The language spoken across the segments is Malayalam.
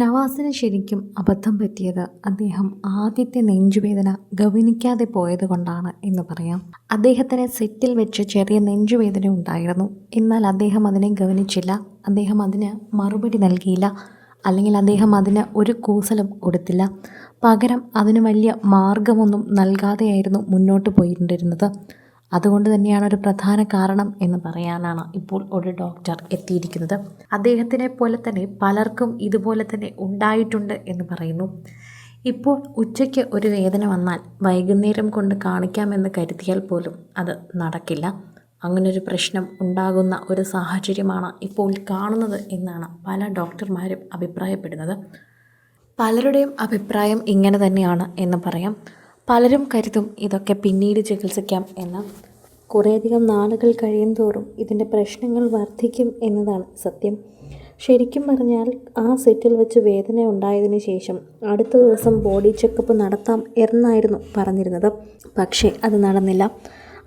നവാസിന് ശരിക്കും അബദ്ധം പറ്റിയത് അദ്ദേഹം ആദ്യത്തെ നെഞ്ചുവേദന ഗവനിക്കാതെ പോയത് കൊണ്ടാണ് എന്ന് പറയാം. അദ്ദേഹത്തിന് സെറ്റിൽ വെച്ച് ചെറിയ നെഞ്ചുവേദന ഉണ്ടായിരുന്നു. എന്നാൽ അദ്ദേഹം അതിനെ ഗവനിച്ചില്ല. അദ്ദേഹം അതിന് മറുപടി നൽകിയില്ല. അല്ലെങ്കിൽ അദ്ദേഹം അതിന് ഒരു കൂസലും കൊടുത്തില്ല. പകരം അതിന് വലിയ മാർഗമൊന്നും നൽകാതെയായിരുന്നു മുന്നോട്ട് പോയിട്ടുണ്ടിരുന്നത് അതുകൊണ്ട് തന്നെയാണ് ഒരു പ്രധാന കാരണം എന്ന് പറയാനാണ് ഇപ്പോൾ ഒരു ഡോക്ടർ എത്തിയിരിക്കുന്നത്. അദ്ദേഹത്തിനെ പോലെ തന്നെ പലർക്കും ഇതുപോലെ തന്നെ ഉണ്ടായിട്ടുണ്ട് എന്ന് പറയുന്നു. ഇപ്പോൾ ഉച്ചയ്ക്ക് ഒരു വേദന വന്നാൽ വൈകുന്നേരം കൊണ്ട് കാണിക്കാമെന്ന് കരുതിയാൽ പോലും അത് നടക്കില്ല. അങ്ങനൊരു പ്രശ്നം ഉണ്ടാകുന്ന ഒരു സാഹചര്യമാണ് ഇപ്പോൾ കാണുന്നത് എന്നാണ് പല ഡോക്ടർമാരും അഭിപ്രായപ്പെടുന്നത്. പലരുടെയും അഭിപ്രായം ഇങ്ങനെ തന്നെയാണ് എന്ന് പറയാം. പലരും കരുതും ഇതൊക്കെ പിന്നീട് ചികിത്സിക്കാം എന്ന്. കുറേയധികം നാളുകൾ കഴിയും തോറും ഇതിന്റെ പ്രശ്നങ്ങൾ വർദ്ധിക്കും എന്നതാണ് സത്യം. ശരിക്കും പറഞ്ഞാൽ ആ സെറ്റിൽ വെച്ച് വേദന ഉണ്ടായതിന് ശേഷം അടുത്ത ദിവസം ബോഡി ചെക്കപ്പ് നടത്താം എന്നായിരുന്നു പറഞ്ഞിരുന്നത്. പക്ഷേ അത് നടന്നില്ല.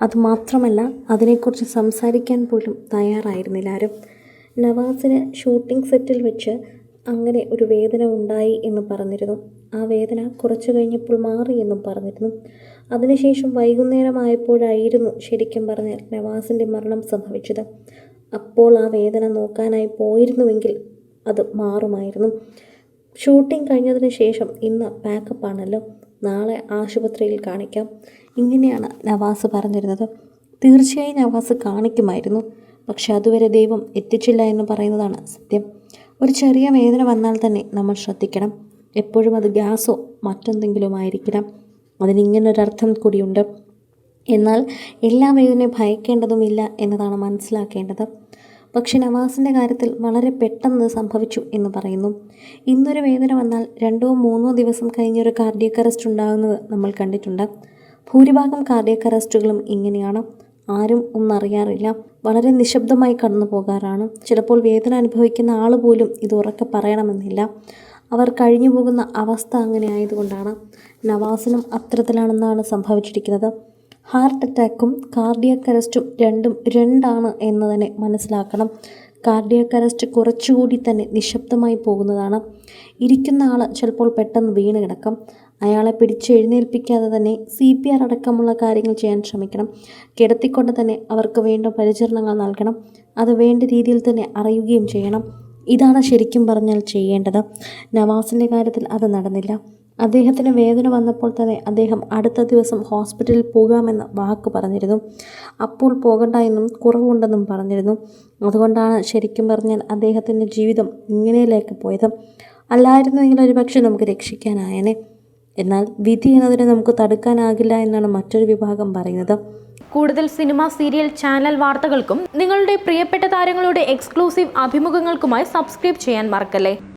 അതുമാത്രമല്ല അതിനെക്കുറിച്ച് സംസാരിക്കാൻ പോലും തയ്യാറായിരുന്നില്ല ആരും. നവാസിന് ഷൂട്ടിംഗ് സെറ്റിൽ വെച്ച് അങ്ങനെ ഒരു വേദന ഉണ്ടായി എന്ന് പറഞ്ഞിരുന്നു. ആ വേദന കുറച്ചു കഴിഞ്ഞപ്പോൾ മാറി എന്നും പറഞ്ഞിരുന്നു. അതിനുശേഷം വൈകുന്നേരമായപ്പോഴായിരുന്നു ശരിക്കും പറഞ്ഞാൽ നവാസിന്റെ മരണം സംഭവിച്ചത്. അപ്പോൾ ആ വേദന നോക്കാനായി പോയിരുന്നുവെങ്കിൽ അത് മാറുമായിരുന്നു. ഷൂട്ടിംഗ് കഴിഞ്ഞതിന് ശേഷം ഇന്ന് പാക്കപ്പ് ആണല്ലോ. നാളെ ആശുപത്രിയിൽ കാണിക്കാം. ഇങ്ങനെയാണ് നവാസ് പറഞ്ഞിരുന്നത്. തീർച്ചയായും നവാസ് കാണിക്കുമായിരുന്നു. പക്ഷെ അതുവരെ ദൈവം എത്തിച്ചില്ല എന്ന് പറയുന്നതാണ് സത്യം. ഒരു ചെറിയ വേദന വന്നാൽ തന്നെ നമ്മൾ ശ്രദ്ധിക്കണം. എപ്പോഴും അത് ഗ്യാസോ മറ്റെന്തെങ്കിലും ആയിരിക്കണം അതിനിങ്ങനൊരർത്ഥം കൂടിയുണ്ട്. എന്നാൽ എല്ലാ വേദനയും ഭയക്കേണ്ടതുമില്ല എന്നതാണ് മനസ്സിലാക്കേണ്ടത്. പക്ഷെ നവാസിന്റെ കാര്യത്തിൽ വളരെ പെട്ടെന്ന് സംഭവിച്ചു എന്ന് പറയുന്നു. ഇന്നൊരു വേദന വന്നാൽ രണ്ടോ മൂന്നോ ദിവസം കഴിഞ്ഞൊരു കാർഡിയക് അറസ്റ്റ് ഉണ്ടാകുന്നത് നമ്മൾ കണ്ടിട്ടുണ്ട്. ഭൂരിഭാഗം കാർഡിയക് അറസ്റ്റുകളും ഇങ്ങനെയാണ്. ആരും ഒന്നറിയാറില്ല വളരെ നിശബ്ദമായി കടന്നു പോകാറാണ്. ചിലപ്പോൾ വേദന അനുഭവിക്കുന്ന ആൾ പോലും ഇത് ഉറക്കെ പറയണമെന്നില്ല. അവർ കഴിഞ്ഞു പോകുന്ന അവസ്ഥ അങ്ങനെ ആയതുകൊണ്ടാണ് നവാസിനും അത്തരത്തിലാണെന്നാണ് സംഭവിച്ചിരിക്കുന്നത്. ഹാർട്ട് അറ്റാക്കും കാർഡിയക് അറസ്റ്റും രണ്ടും രണ്ടാണ് എന്ന് തന്നെ മനസ്സിലാക്കണം. കാർഡിയക് അറസ്റ്റ് കുറച്ചുകൂടി തന്നെ നിശബ്ദമായി പോകുന്നതാണ്. ഇരിക്കുന്ന ആൾ ചിലപ്പോൾ പെട്ടെന്ന് വീണ് കിടക്കും. അയാളെ പിടിച്ച് എഴുന്നേൽപ്പിക്കാതെ തന്നെ സി പി ആർ അടക്കമുള്ള കാര്യങ്ങൾ ചെയ്യാൻ ശ്രമിക്കണം. കിടത്തിക്കൊണ്ട് തന്നെ അവർക്ക് വേണ്ട പരിചരണങ്ങൾ നൽകണം. അത് വേണ്ട രീതിയിൽ തന്നെ അറിയുകയും ചെയ്യണം. ഇതാണ് ശരിക്കും പറഞ്ഞാൽ ചെയ്യേണ്ടത്. നവാസിന്റെ കാര്യത്തിൽ അത് നടന്നില്ല. അദ്ദേഹത്തിന് വേദന വന്നപ്പോൾ തന്നെ അദ്ദേഹം അടുത്ത ദിവസം ഹോസ്പിറ്റലിൽ പോകാമെന്ന് വാക്ക് പറഞ്ഞിരുന്നു. അപ്പോൾ പോകണ്ട എന്നും കുറവുണ്ടെന്നും പറഞ്ഞിരുന്നു. അതുകൊണ്ടാണ് ശരിക്കും പറഞ്ഞാൽ അദ്ദേഹത്തിന്റെ ജീവിതം ഇങ്ങനെയിലേക്ക് പോയത്. അല്ലായിരുന്നുവെങ്കിൽ ഒരുപക്ഷെ നമുക്ക് രക്ഷിക്കാനായനെ. എന്നാൽ വിധി എന്നതിനെ നമുക്ക് തടുക്കാനാകില്ല എന്നാണ് മറ്റൊരു വിഭാഗം പറയുന്നത്. കൂടുതൽ സിനിമ സീരിയൽ ചാനൽ വാർത്തകൾക്കും നിങ്ങളുടെ പ്രിയപ്പെട്ട താരങ്ങളുടെ എക്സ്ക്ലൂസീവ് അഭിമുഖങ്ങൾക്കുമായി സബ്സ്ക്രൈബ് ചെയ്യാൻ മറക്കല്ലേ?